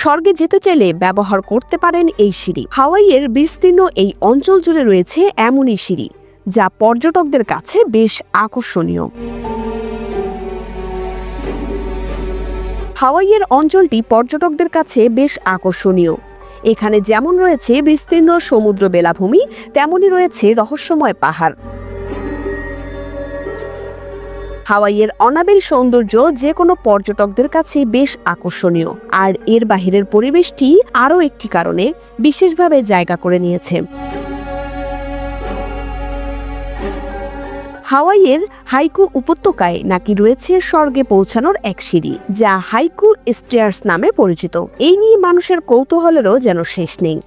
স্বর্গে যেতে চাইলে ব্যবহার করতে পারেন এই সিঁড়ি। হাওয়াইয়ের বিস্তীর্ণ এই অঞ্চল জুড়ে রয়েছে এমনই সিঁড়ি, যা পর্যটকদের কাছে বেশ আকর্ষণীয়। হাওয়াইয়ের অঞ্চলটি পর্যটকদের কাছে বেশ আকর্ষণীয়। এখানে যেমন রয়েছে বিস্তীর্ণ সমুদ্র বেলাভূমি, তেমনই রয়েছে রহস্যময় পাহাড়। হাওয়াইয়ের অনাবিল সৌন্দর্য যে কোনো পর্যটকদের কাছে বেশ আকর্ষণীয়। আর এর বাহিরের পরিবেশটি আরও একটি কারণে বিশেষভাবে জায়গা করে নিয়েছে। হাওয়াইয়ের হাইকু উপত্যকায় নাকি রয়েছে স্বর্গে পৌঁছানোর এক সিঁড়ি, যা হাইকু স্টেয়ার্স নামে পরিচিত। এই নিয়ে মানুষের কৌতূহলেরও যেন শেষ নেই।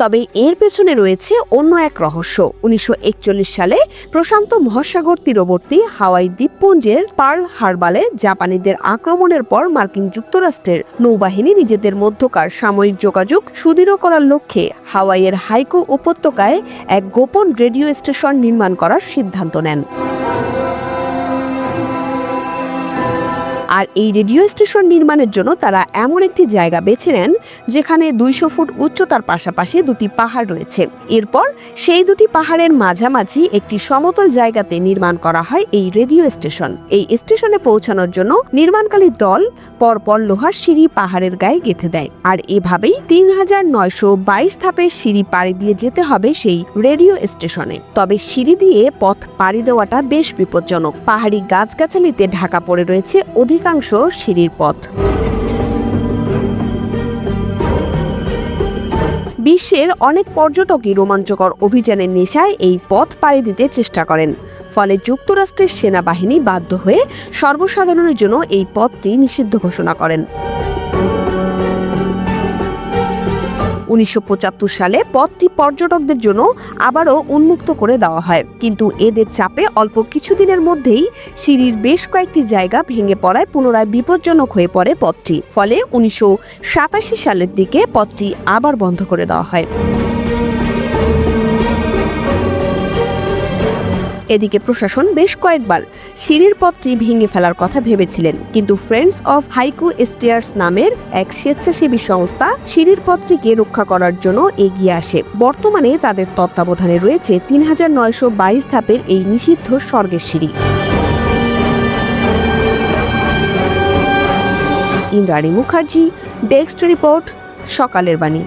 তবে এর পেছনে রয়েছে অন্য এক রহস্য। উনিশশো একচল্লিশ সালে প্রশান্ত মহাসাগর তীরবর্তী হাওয়াই দ্বীপপুঞ্জের পার্ল হারবালে জাপানিদের আক্রমণের পর মার্কিন যুক্তরাষ্ট্রের নৌবাহিনী নিজেদের মধ্যকার সাময়িক যোগাযোগ সুদৃঢ় করার লক্ষ্যে হাওয়াইয়ের হাইকো উপত্যকায় এক গোপন রেডিও স্টেশন নির্মাণ করার সিদ্ধান্ত নেন। আর এই রেডিও স্টেশন নির্মাণের জন্য তারা এমন একটি জায়গা বেছে নেন যেখানে দুইশো ফুট উচ্চতার পাশাপাশি দুটি পাহাড় রয়েছে। এরপর সেই দুটি পাহাড়ের মাঝামাঝি একটি সমতল জায়গাতে নির্মাণ করা হয় এই রেডিও স্টেশন। এই স্টেশনে পৌঁছানোর জন্য নির্মাণকারী দল পরপর লোহার সিঁড়ি পাহাড়ের গায়ে গেঁথে দেয়। আর এভাবেই তিন হাজার নয়শো বাইশ ধাপের সিঁড়ি পাড়ি দিয়ে যেতে হবে সেই রেডিও স্টেশনে। তবে সিঁড়ি দিয়ে পথ পাড়ি দেওয়াটা বেশ বিপজ্জনক। পাহাড়ি গাছগাছালিতে ঢাকা পড়ে রয়েছে অধিকাংশ সিঁড়ির পথ। বিশ্বের অনেক পর্যটকই রোমাঞ্চকর অভিযানের নেশায় এই পথ পাড়ি দিতে চেষ্টা করেন। ফলে যুক্তরাষ্ট্রের সেনাবাহিনী বাধ্য হয়ে সর্বসাধারণের জন্য এই পথটি নিষিদ্ধ ঘোষণা করেন। উনিশশো পঁচাত্তর সালে পথটি পর্যটকদের জন্য আবারও উন্মুক্ত করে দেওয়া হয়। কিন্তু এদের চাপে অল্প কিছুদিনের মধ্যেই সিঁড়ির বেশ কয়েকটি জায়গা ভেঙে পড়ায় পুনরায় বিপজ্জনক হয়ে পড়ে পথটি। ফলে উনিশশো সাতাশি সালের দিকে পথটি আবার বন্ধ করে দেওয়া হয়। এদিকে প্রশাসন বেশ কয়েকবার সিঁড়ির পথটি ভেঙে ফেলার কথা ভেবেছিলেন। কিন্তু ফ্রেন্ডস অফ হাইকু স্টেয়ার্স নামের এক স্বেচ্ছাসেবী সংস্থা সিঁড়ির পথটিকে রক্ষা করার জন্য এগিয়ে আসে। বর্তমানে তাদের তত্ত্বাবধানে রয়েছে তিন হাজার নয়শো বাইশ ধাপের এই নিষিদ্ধ স্বর্গের সিঁড়ি। ইন্দ্রাণী মুখার্জি ডেস্ক রিপোর্ট সকালের বাণী।